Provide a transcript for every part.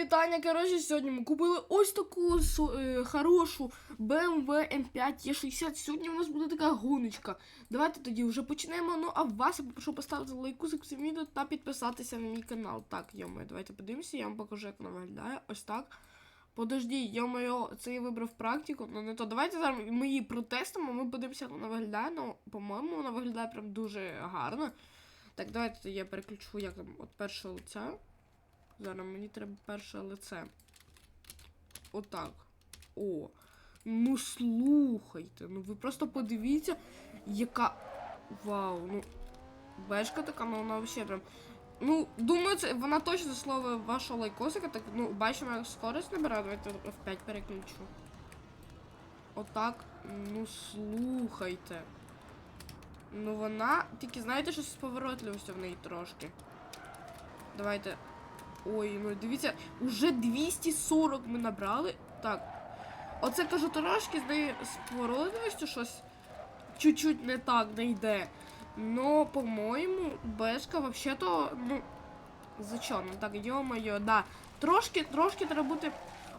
Вітання, коротше, сьогодні ми купили ось таку е, хорошу BMW M5 E60. Сьогодні у нас буде така гоночка. Давайте тоді вже почнемо. Ну а вас я попрошу поставити лайкусик цим відео та підписатися на мій канал. Так, йомо, давайте подивимося, я вам покажу, як вона виглядає. Ось так. Подожди, йо-моє, це я вибрав практику, ну не то. Давайте зараз ми її протестимо, ми подивимося, як вона виглядає. Ну, по-моєму, вона виглядає прям дуже гарно. Так, давайте я переключу, як там, от перше лице. Зараз мені треба перше лице. Отак. О. Ну слухайте. Ну ви просто подивіться, яка. Вау, ну. Бешка така, ну вона взагалі прям. Ну, думаю, це вона точно заслуговує вашого лайкосика. Так, ну, бачимо, як скорость набирає. Давайте F5 переключу. Отак. Ну слухайте. Ну вона. Тільки знаєте, що з поворотливістю в неї трошки. Давайте. Ой, ну дивіться, уже 240 ми набрали. Так. Оце кажу трошки з нею з поворотливістю щось чуть-чуть не так не йде. Но, по-моєму, Бешка вообще-то, ну. Зачем? Так, йо-моє, да. Трошки, трошки треба бути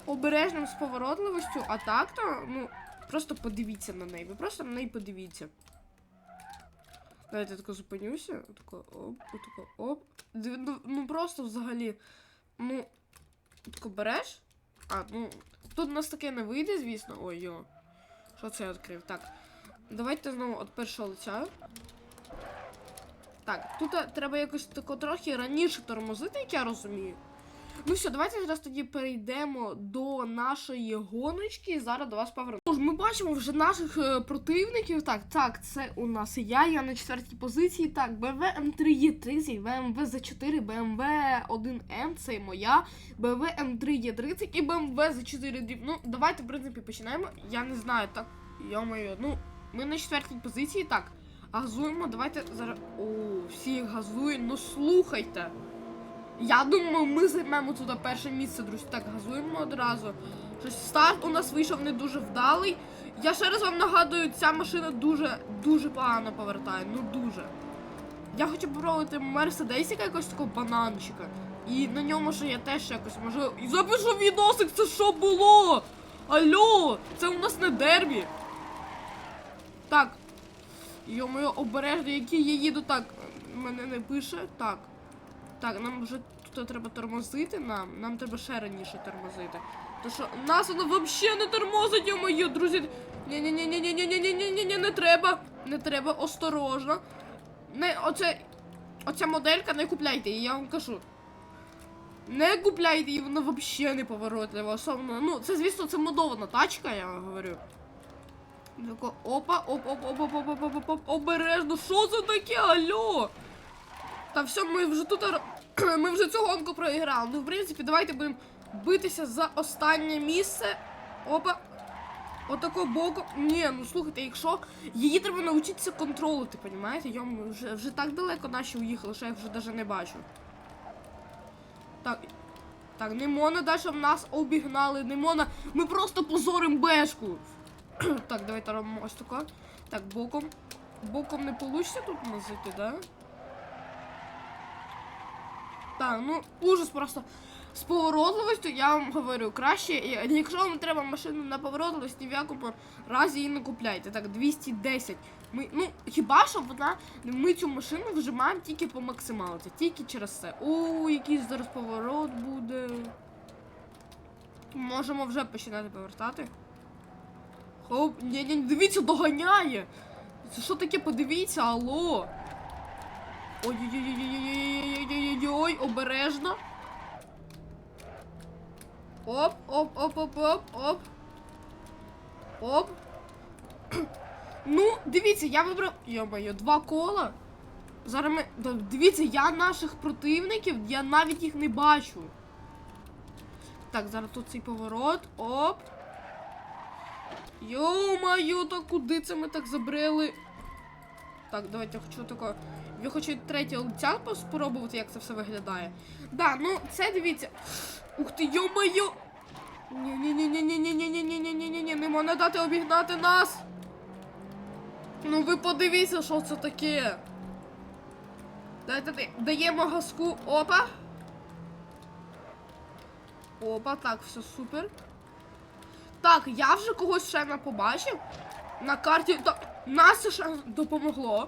обережним з поворотливістю, а так-то, ну, просто подивіться на неї. Ви просто на неї подивіться. Давайте я тако зупинюся. Отако оп, отако оп. Ну, ну просто взагалі. Ну. Тако береш. А, ну. Тут у нас таке не вийде, звісно. Ой, йо. Що це я відкрив? Так. Давайте знову від першого лиця. Так, тут треба якось тако трохи раніше тормозити, як я розумію. Ну все, давайте зараз тоді перейдемо до нашої гоночки і зараз до вас повернемо. Ми бачимо вже наших е, противників. Так, так, це у нас я, я на четвертій позиції. Так, BMW M3 E30, BMW Z4, BMW 1M, це моя, BMW M3 E30 і Z4 Drip. Ну, давайте, в принципі, починаємо. Я не знаю, так, йо-моє, ну, ми на четвертій позиції, так. Газуємо, давайте зараз. О, всі газують, ну слухайте. Я думаю, ми займемо туди перше місце, друзі. Так, газуємо одразу. Щось старт у нас вийшов не дуже вдалий. Я ще раз вам нагадую, ця машина дуже, дуже погано повертає. Ну дуже. Я хочу попробувати мерседесіка якогось такого бананчика. І на ньому ще я теж якось можу. І запишу відосик, це що було? Алло, це у нас не дербі. Так. Йо-моє, обережно, які я їду так. Мене не пише. Так. Так, нам вже тут треба тормозити нам. Нам треба ще раніше тормозити. То що нас воно взагалі не тормозить, йо-моє, друзі. ні ні ні ні ні ні ні ні ні ні ні не треба. Не треба, осторожно. Не, оце. Оця моделька не купляйте її, я вам кажу. Не купляйте її, вона взагалі не поворотлива. Особливо, ну, це, звісно, це модована тачка, я вам говорю. Тако, опа, оп, оп, оп, оп, оп, оп, оп, оп, оп, обережно, що це таке, алло? Та все, ми вже тут ми вже цю гонку проіграли. Ну, в принципі, давайте будемо битися за останнє місце. Опа. Отако боку. Ні, ну слухайте, якщо її треба навчитися контролити, понімаєте? Йому вже, вже так далеко наші уїхали, що я вже навіть не бачу. Так. Так, не можна далі в нас обігнали, не можна. Ми просто позорим бешку. так, давайте робимо ось тако. Так, боком. Боком не вийде тут нас зайти, да? Так, ну ужас просто. З поворотливістю я вам говорю краще. Якщо вам треба машину на поворотливість, ні в якому разі її не купляйте. Так, 210. Ми, ну, хіба що вона. Ми цю машину вжимаємо тільки по максималці, тільки через це. О, який зараз поворот буде. Можемо вже починати повертати. Хоп, ні, ні, дивіться, доганяє. Це що таке? Подивіться, алло. Ой-ой-ой-ой-ой-ой-ой-ой-ой-ой, обережно. Оп, оп, оп, оп, оп, оп. Оп. Ну, дивіться, я вибрав. Йо-моє, два кола. Зараз ми. Дивіться, я наших противників, я навіть їх не бачу. Так, зараз тут цей поворот. Оп. Йо-моє, та куди це ми так забрели? Так, давайте я хочу тако. Я хочу третє лиця спробувати, як це все виглядає. Да, ну це дивіться. Ух ти, йо-моє! Ні-ні-ні-ні-ні-ні-ні-ні-ні-ні-ні-ні, не можна дати обігнати нас. Ну ви подивіться, що це таке. Дайте даємо газку. Опа. Опа, так, все супер. Так, я вже когось ще не побачив. На карті. Так, нас ще допомогло.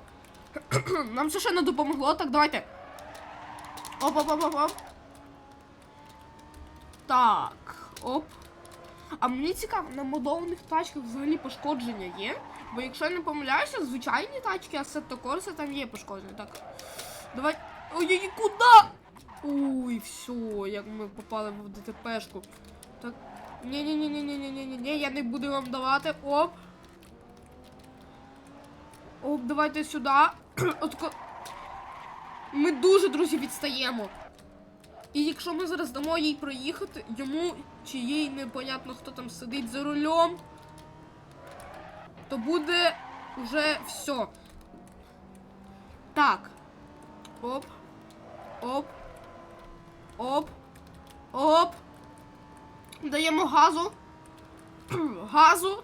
Нам ще не допомогло. Так, давайте. Оп, оп, оп, оп, оп. Так, оп. А мені цікаво, на модованих тачках взагалі пошкодження є. Бо якщо я не помиляюся, звичайні тачки, а Сетто там є пошкодження. Так. Давай. Ой-ой, куди? Ой, все, як ми попали в ДТПшку. Так. Ні-ні-ні-ні-ні-ні-ні, я не буду вам давати. Оп. Оп, давайте сюди. Отко. Ми дуже, друзі, відстаємо. І якщо ми зараз дамо їй проїхати, йому чи їй непонятно, хто там сидить за рулем, то буде вже все. Так. Оп. Оп. Оп. Оп. Даємо газу. Газу.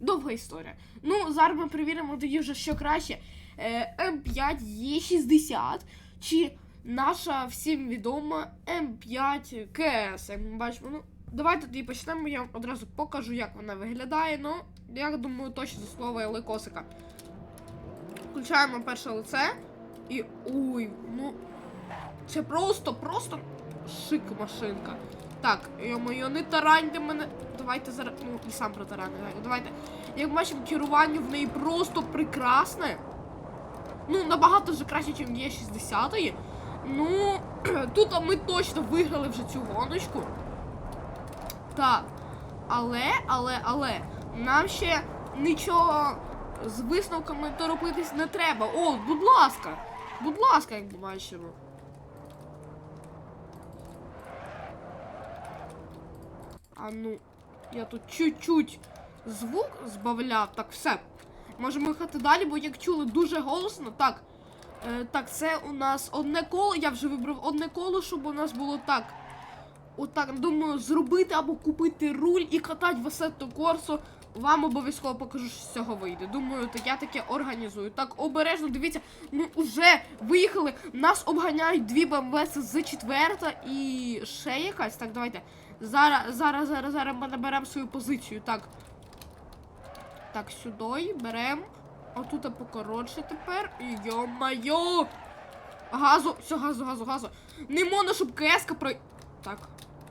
довга історія. Ну, зараз ми перевіримо тоді вже що краще. Е, М5 Е60 чи наша всім відома М5 КС. Як ми бачимо, ну давайте тоді почнемо. Я вам одразу покажу, як вона виглядає. Ну, я думаю, точно за слово Включаємо перше лице. І. Ой, ну. Це просто-просто шик машинка. Так, йо-моє, не тараньте мене. Давайте зараз. Ну, і сам протараню. Давайте. Як бачимо, керування в неї просто прекрасне. Ну, набагато вже краще, ніж є 60-ї. Ну, тут ми точно виграли вже цю гоночку. Так. Але, але, але, нам ще нічого з висновками торопитись не треба. О, будь ласка! Будь ласка, як бачимо. А ну, я тут чуть-чуть звук збавляв. Так, все. Можемо їхати далі, бо як чули дуже голосно. Так. Е, так, це у нас одне коло. Я вже вибрав одне коло, щоб у нас було так. Отак, думаю, зробити або купити руль і катати в Assetto Corsa. Вам обов'язково покажу, що з цього вийде. Думаю, так я таке організую. Так, обережно, дивіться, ми вже виїхали. Нас обганяють дві BMW, це з четверта і ще якась. Так, давайте. Зараз, зараз, зараз, зараз ми наберемо свою позицію. Так. Так, сюди беремо. Отут покоротше тепер. Йо-майо! Газу, все, газу, газу, газу. Не можна, щоб КС-ка про. Так.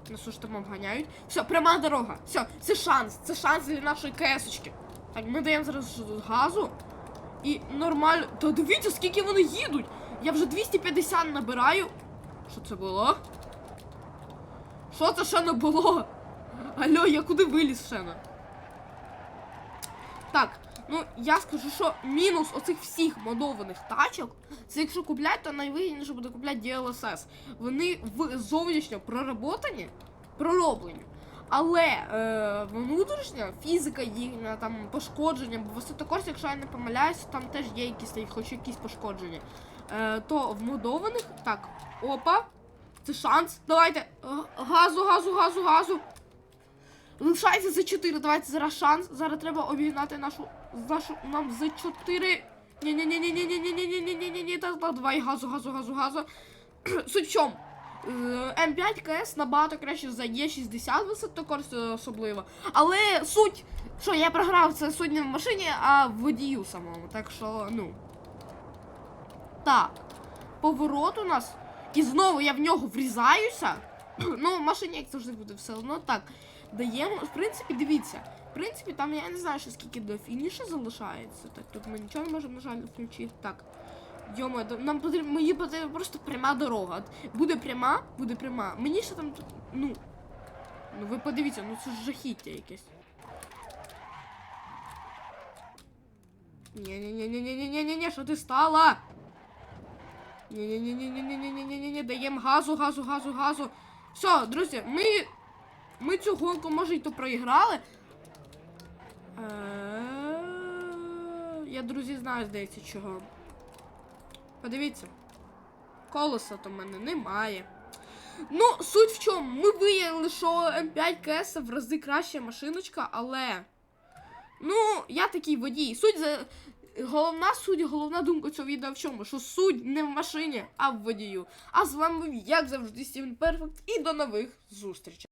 Нас уж там обганяють. Все, пряма дорога. Все, це шанс. Це шанс для нашої КС-очки. Так, ми даємо зараз газу. І нормально. Та дивіться, скільки вони їдуть. Я вже 250 набираю. Що це було? Що це ще не було? Алло, я куди виліз ще? Так, ну я скажу, що мінус оцих всіх модованих тачок, це якщо купляти, то найвигідніше буде купляти DLSS. Вони в зовнішньо проработані, пророблені. Але е, внутрішня фізика їхня, там пошкодження, бо в Осетокорсі, якщо я не помиляюся, там теж є якісь хоч якісь пошкодження. Е, то в модованих, так, опа, це шанс. Давайте. е, Газу, газу, газу, газу. Лишається за 4. Давайте зараз шанс. Зараз треба обігнати нашу. нашу нам за 4. ні ні ні ні ні ні ні ні ні ні ні ні ні та давай газу, газу, газу, газу. Суть в чому? Е, М5 КС набагато краще за Е60 висотокорс особливо. Але суть, що я програв це суть в машині, а в водію самому. Так що, ну. Так. Поворот у нас. І знову я в нього врізаюся. Ну, машині, як завжди буде все одно так. Даємо. В принципі, дивіться. В принципі, там я не знаю, що скільки до фінішу залишається. Так, тут ми нічого не можемо, на жаль, включити. Так. Йома, нам потрібно, мені потрібна просто пряма дорога. Буде пряма, буде пряма. Мені ще там, ну. Ну ви подивіться, ну це ж жахіття якесь. Ні-ні-ні-ні-ні-ні-ні-ні, що ти стала? Ні-ні-ні-ні-ні-ні-ні-ні-ні-ні, даємо газу, газу, газу, газу. Все, друзі, ми ми цю гонку, може, й то проіграли. Я, друзі, знаю, здається, чого. Подивіться. Колеса то в мене немає. Ну, суть в чому? Ми виявили, що М5 КС в рази краща машиночка, але. Ну, я такий водій. Суть за. Головна суть, головна думка цього відео в чому? Що суть не в машині, а в водію. А з вами, як завжди, Стівен Перфект, і до нових зустрічей.